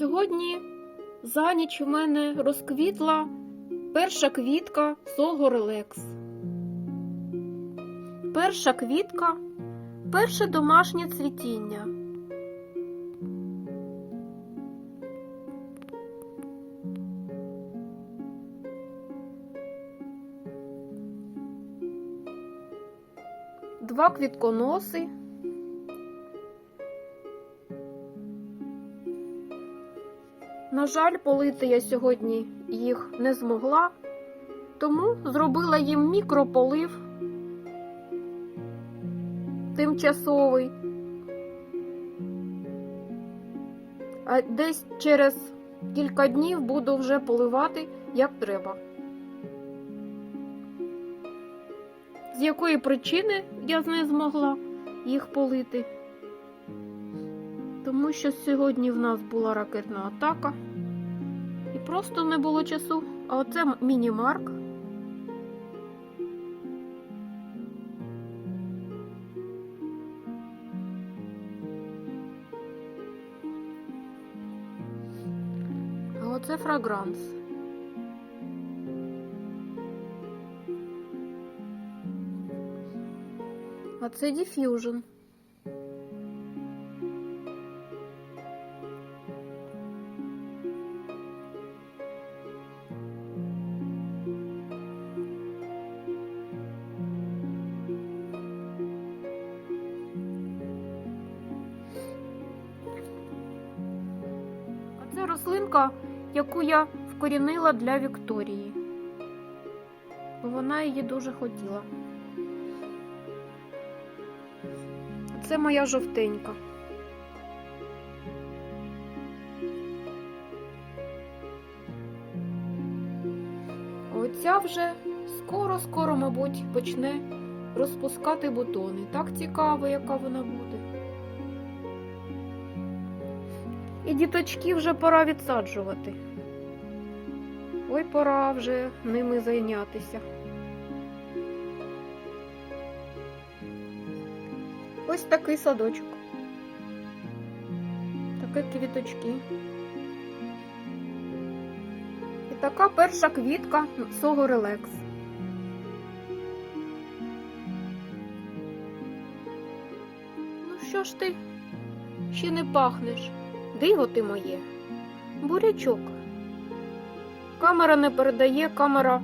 Сьогодні за ніч у мене розквітла перша квітка Согорлекс. Перша квітка, перше домашнє цвітіння. Два квітконоси. На жаль, полити я сьогодні їх не змогла, тому зробила їм мікрополив тимчасовий. А десь через кілька днів буду вже поливати як треба. З якої причини я не змогла їх полити? Тому що сьогодні в нас була ракетна атака і просто не було часу. А оце міні-марк. А оце фрагранс. А це діф'южн. Рослинка, яку я вкорінила для Вікторії. Бо вона її дуже хотіла. Це моя жовтенька. Оця вже скоро-скоро, мабуть, почне розпускати бутони. Так цікаво, яка вона буде. І діточки вже пора відсаджувати. Ой, пора вже ними зайнятися. Ось такий садочок. Такі квіточки. І така перша квітка Сого Релекс. Ну що ж ти ще не пахнеш? Диво ти моє. Бурячок. Камера не передає, камера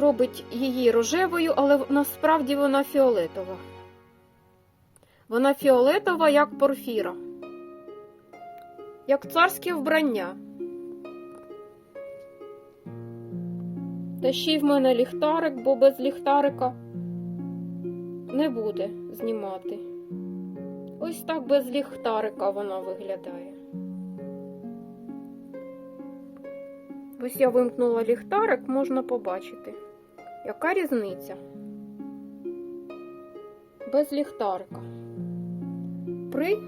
робить її рожевою, але насправді вона фіолетова. Вона фіолетова, як порфіра, як царське вбрання. Та ще в мене ліхтарик, бо без ліхтарика не буде знімати. Ось так без ліхтарика вона виглядає. Ось я вимкнула ліхтарик, можна побачити, яка різниця без ліхтарика при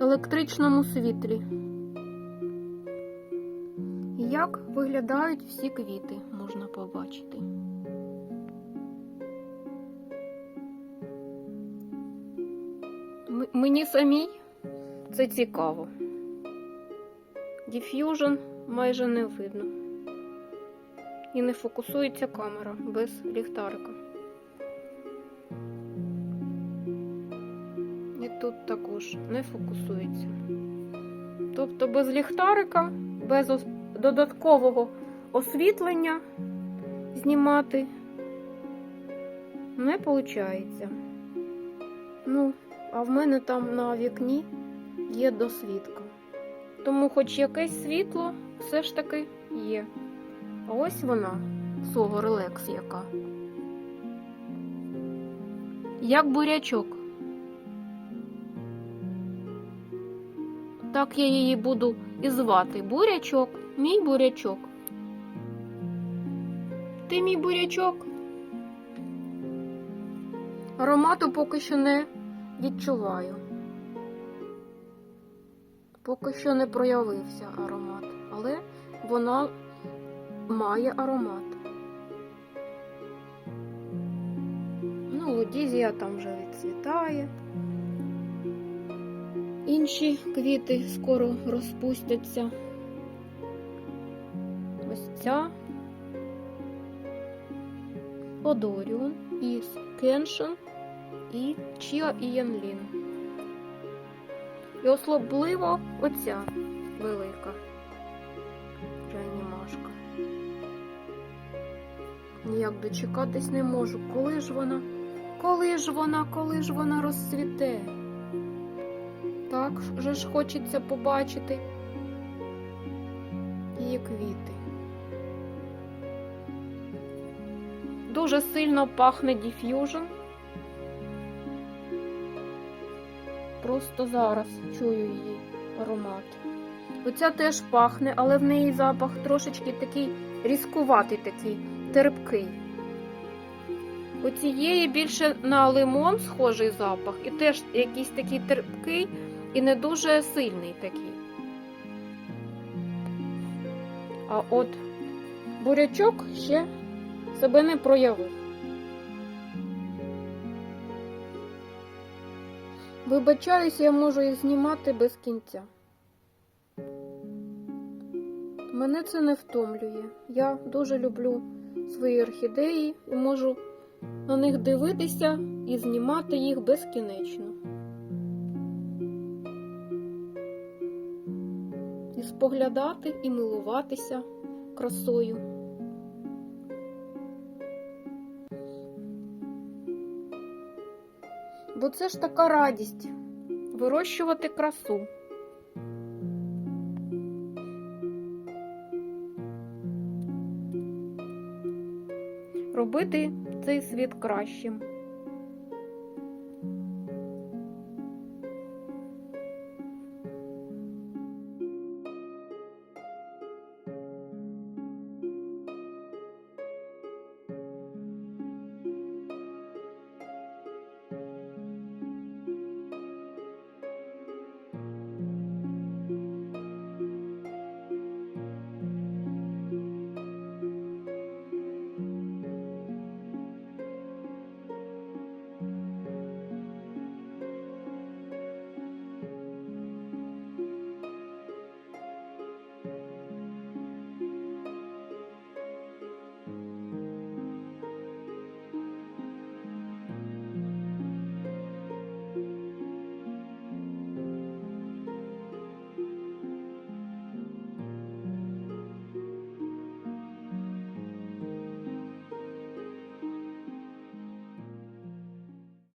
електричному світлі. Як виглядають всі квіти, можна побачити. Мені самій це цікаво. Діф'южн майже не видно. І не фокусується камера без ліхтарика. І тут також не фокусується. Тобто без ліхтарика, без додаткового освітлення знімати не виходить. Ну, а в мене там на вікні є досвідка. Тому хоч якесь світло все ж таки є. А ось вона, Сого Релекс яка. Як бурячок. Так я її буду і звати. Бурячок, мій бурячок. Ти мій бурячок. Аромату поки що не відчуваю. Поки що не проявився аромат, але вона має аромат. Ну, лудізія там вже відцвітає. Інші квіти скоро розпустяться. Ось ця Одоріон із Кеншин і Чіа і Янлін. І особливо оця велика реанімашка. Ніяк дочекатись не можу. Коли ж вона? Коли ж вона, коли ж вона розцвіте? Так же ж хочеться побачити її квіти. Дуже сильно пахне діф'южн. Просто зараз чую її аромат. Оця теж пахне, але в неї запах трошечки такий різкуватий, такий терпкий. У цієї більше на лимон схожий запах, і теж якийсь такий терпкий і не дуже сильний такий. А от бурячок ще себе не проявив. Вибачаюсь, я можу їх знімати без кінця. Мене це не втомлює. Я дуже люблю свої орхідеї і можу на них дивитися і знімати їх безкінечно. І споглядати і милуватися красою. Бо це ж така радість вирощувати красу. Робити цей світ кращим.